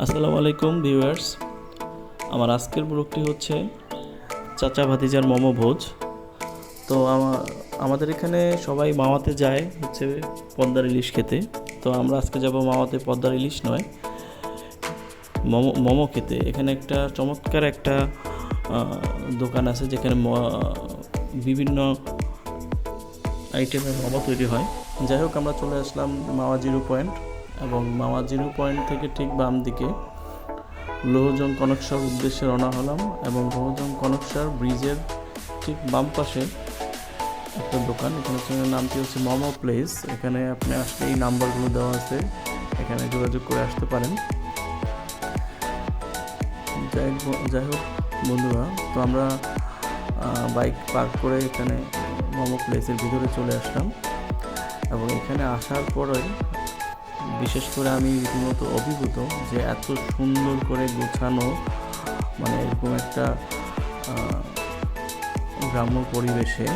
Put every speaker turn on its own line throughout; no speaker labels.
আসসালামু আলাইকুম, ভিউয়ার্স। আমার আজকের ব্লগটি হচ্ছে চাচা ভাতিজার মোমো ভোজ। তো আমাদের এখানে সবাই মামাতে যায় হচ্ছে পদ্মার ইলিশ খেতে। তো আমরা আজকে যাব মামাতে পদ্মার ইলিশ নয়, মোমো মোমো খেতে। এখানে একটা চমৎকার একটা দোকান আছে যেখানে বিভিন্ন আইটেমের মোমো তৈরি হয়। যাই হোক, আমরা চলে আসলাম মাওয়া জিরো পয়েন্ট এবং মাওয়া জিরো পয়েন্ট থেকে ঠিক বাম দিকে লোহজং কনকসার উদ্দেশ্যে রওনা হলাম এবং লোহজং কনকসার ব্রিজের ঠিক বাম পাশে একটা দোকান। এখানে নামটি হচ্ছে মোমো প্লেস। এখানে আপনি আসলে এই নাম্বারগুলো দেওয়া আছে। এখানে যোগাযোগ করে আসতে পারেন। যাই যাই হোক বন্ধুরা, তো আমরা বাইক পার্ক করে এখানে মোমো প্লেসের ভিতরে চলে আসলাম। এবং এখানে আসার পরে বিশেষ করে আমি রীতিমত অভিভূত যে এত সুন্দর করে গোছানো মানে এরকম একটা গ্রাম্য পরিবেশে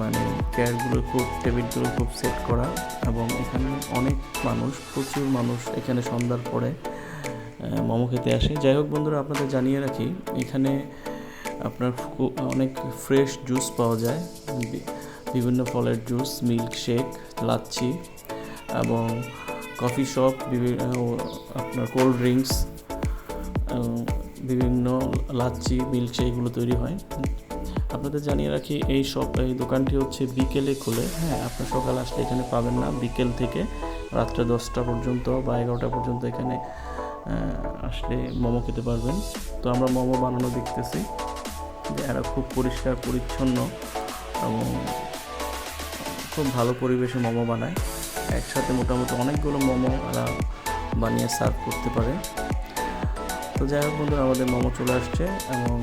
মানে চেয়ারগুলো খুব টেবিলগুলো খুব সেট করা এবং এখানে অনেক মানুষ, প্রচুর মানুষ এখানে সন্ধ্যার পরে মোমো খেতে আসে। যাই হোক বন্ধুরা, আপনাদের জানিয়ে রাখি, এখানে আপনার অনেক ফ্রেশ জুস পাওয়া যায়। বিভিন্ন ফলের জুস মিল্ক শেক লাচ্ছি এবং কফি শপ বিভিন্ন আপনার কোল্ড ড্রিঙ্কস বিভিন্ন লাচ্ছি মিল্ক এগুলো তৈরি হয়। আপনাদের জানিয়ে রাখি, এই শপ এই দোকানটি হচ্ছে বিকেলে খোলে। হ্যাঁ আপনার সকাল আসলে এখানে পাবেন না, বিকেল থেকে রাত্রে দশটা পর্যন্ত বা এগারোটা পর্যন্ত এখানে আসলে মোমো খেতে পারবেন। তো আমরা মোমো বানানো দেখতেছি। যে এরা খুব পরিষ্কার, পরিচ্ছন্ন এবং খুব ভালো পরিবেশে মোমো বানায়। একসাথে মোটামুটি অনেকগুলো মোমো এরা বানিয়ে সার্ভ করতে পারে। তো যাই হোক বন্ধুরা, আমাদের মোমো চলে আসছে এবং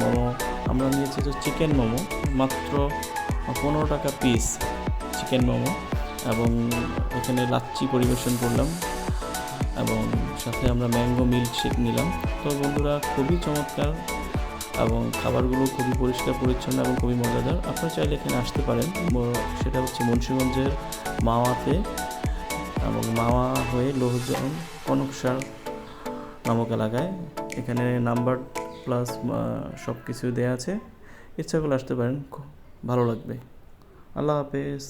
মোমো, আমরা নিয়েছি যে চিকেন মোমো, মাত্র পনেরো টাকা পিস চিকেন মোমো এবং এখানে লাচ্ছি পরিবেশন করলাম এবং সাথে আমরা ম্যাঙ্গো মিল্ক শেক নিলাম। তো বন্ধুরা, খুবই চমৎকার এবং খাবারগুলো খুবই পরিষ্কার, পরিচ্ছন্ন এবং খুবই মজাদার। আপনারা চাইলে এখানে আসতে পারেন। সেটা হচ্ছে মুন্সিগঞ্জের মাওয়াতে এবং মাওয়া হয়ে লোহজন কনকসার নামক এলাকায়। এখানে নাম্বার প্লাস সব কিছু দেওয়া আছে। ইচ্ছা করলে আসতে পারেন। ভালো লাগবে। আল্লাহ হাফেজ।